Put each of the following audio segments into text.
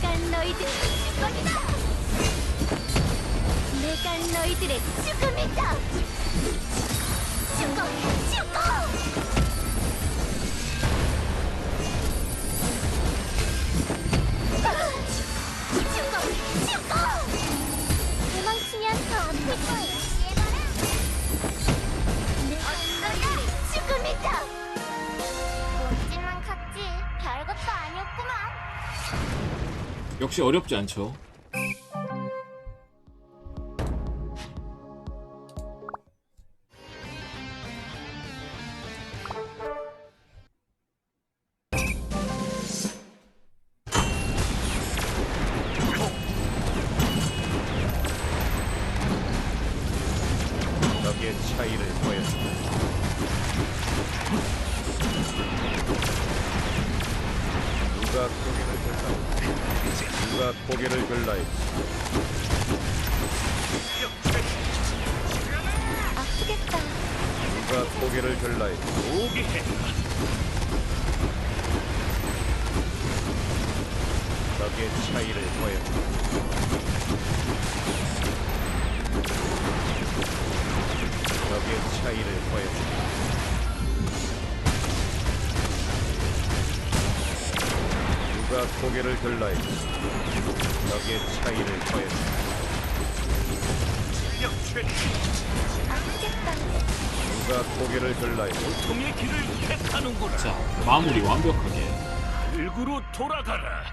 내가 너희들의 축복이다. 내가 너희들의 죽음이다. 역시 어렵지 않죠. 누가 고개를? 누가 고개를 들라했지? 아프겠다. 누가 고개를 들라했지? 덕의 차이를 보였 누가 고개를 들라했지? 덕의 차이를 보였다. 아프겠다. 누가 고개를 들라했지? 통의 길을 택하는구나. 자, 마무리 완벽하게. 일구로 돌아가라.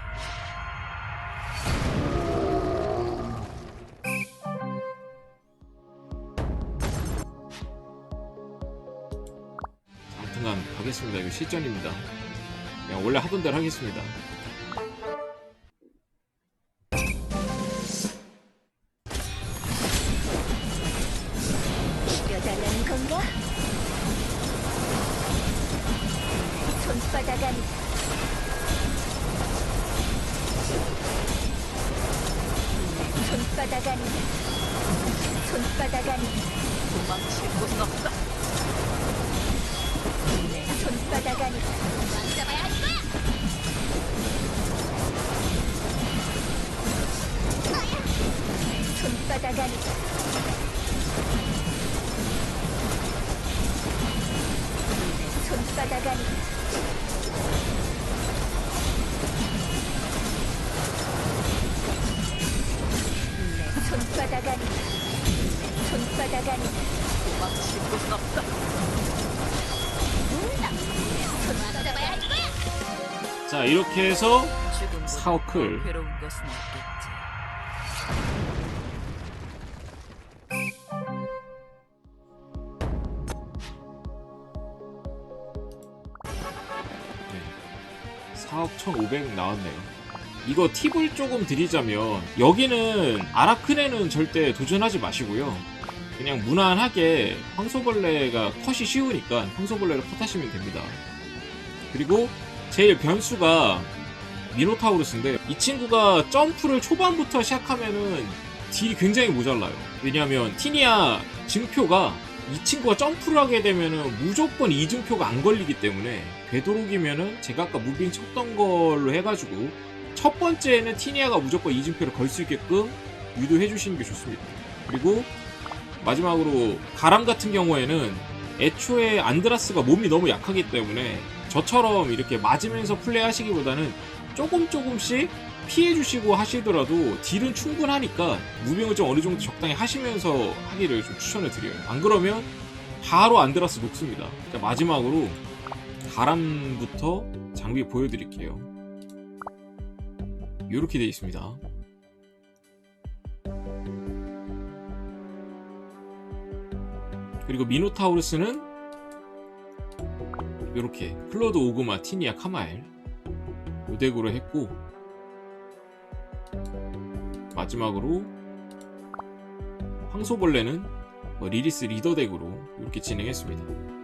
아무튼간 가겠습니다. 이거 실전입니다. 그냥 원래 하던 대로 하겠습니다. 건가? 손바닥 아니 손바닥 아니 손바닥 아니 도망칠 곳은 없다. 아니 손바닥 아니 손바닥 아니 도망칠 곳은 없다. 자, 이렇게 해서 사오클. 더 괴로운 것은 없겠지. 4억 1,500 나왔네요. 이거 팁을 조금 드리자면 여기는 아라크네는 절대 도전하지 마시고요. 그냥 무난하게 황소벌레가 컷이 쉬우니까 황소벌레를 컷하시면 됩니다. 그리고 제일 변수가 미노타우루스인데 이 친구가 점프를 초반부터 시작하면은 딜이 굉장히 모자라요. 왜냐하면 티니아 증표가 이 친구가 점프를 하게 되면은 무조건 이증표가 안 걸리기 때문에 되도록이면은 제가 아까 무빙 쳤던 걸로 해가지고 첫 번째는 티니아가 무조건 이증표를 걸 수 있게끔 유도해 주시는 게 좋습니다. 그리고 마지막으로 가람 같은 경우에는 애초에 안드라스가 몸이 너무 약하기 때문에 저처럼 이렇게 맞으면서 플레이하시기보다는 조금 조금씩 피해 주시고 하시더라도 딜은 충분하니까 무빙을 좀 어느 정도 적당히 하시면서 하기를 좀 추천을 드려요. 안 그러면 바로 안드라스 녹습니다. 자, 마지막으로 가람부터 장비 보여드릴게요. 이렇게 되어 있습니다. 그리고 미노타우루스는 이렇게 클로드 오그마 티니아 카마엘 요 덱으로 했고 마지막으로 황소벌레는 뭐 리리스 리더 덱으로 이렇게 진행했습니다.